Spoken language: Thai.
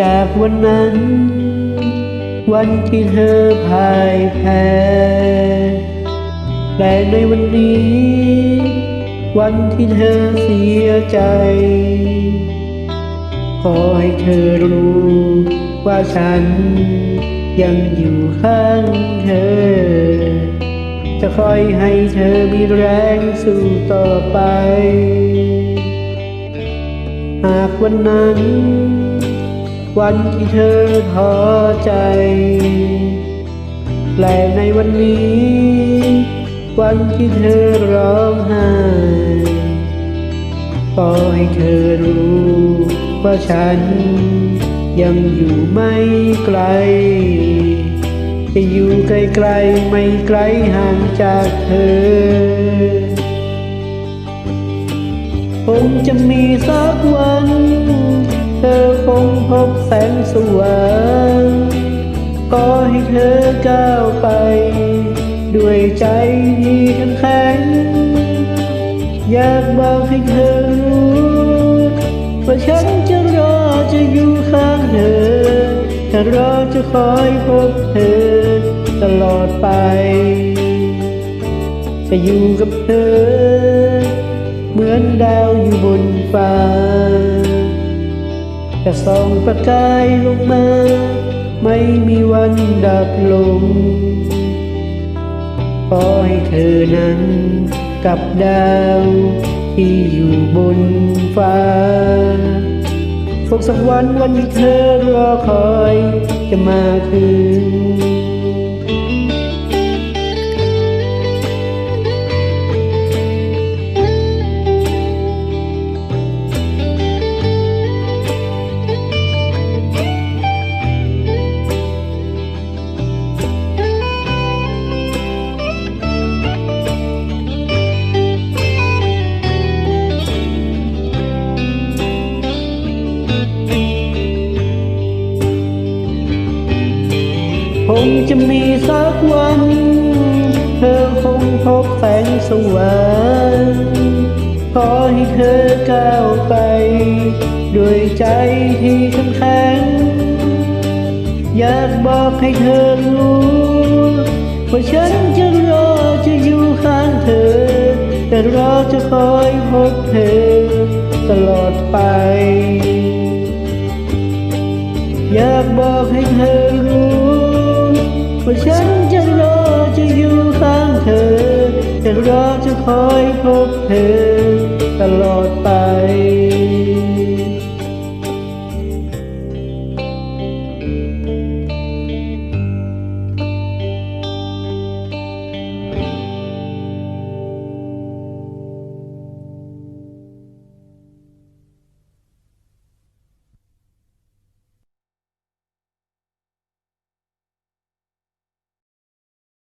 จากวันนั้น วันที่เธอพ่ายแพ้แต่ในวันนี้ วันที่เธอเสียใจ ขอให้เธอรู้ว่าฉันยังอยู่ข้างเธอ จะคอยให้เธอมีแรงสู้ต่อไป หากวันนั้น วันที่เธอท้อใจ และในวันนี้ วันที่เธอร้องไห้ขอให้เธอรู้ว่าฉัน ยังอยู่ไม่ไกลจะอยู่ไกลๆไม่ไกลห่างจากเธอ คงจะมีสักวัน เธอคงพบแสงสว่างก็ให้เธอก้าวไป ด้วยใจที่เข้มแข็งอยากบอกให้เธอรู้ว่าฉันจะรอจะอยู่ข้างเธอจะรอจะคอยพบเธอ ตลอดไป จะอยู่กับเธอ เหมือนดาวอยู่บนฟ้า จะส่องประกายลงมา ไม่มีวันดับลง ขอให้เธอนั้นกับดาวที่อยู่บนฟ้าคงสักวันวันที่เธอรอคอยจะมาถึง งจะมีสักวัน เธอคงพบแสงสว่างขอให้เธอก้าวไป ด้วยใจที่เข้มแข็งอยากบอกให้เธอรู้ ว่าฉันจะรอจะอยู่ข้างเธอ แต่รอจะคอยพบเธอ ตลอดไป อยากบอกให้เธอรู้ ว่าฉันจะรอจะอยู่ข้างเธอ จะรอจะคอยพบเธอ ตลอดไป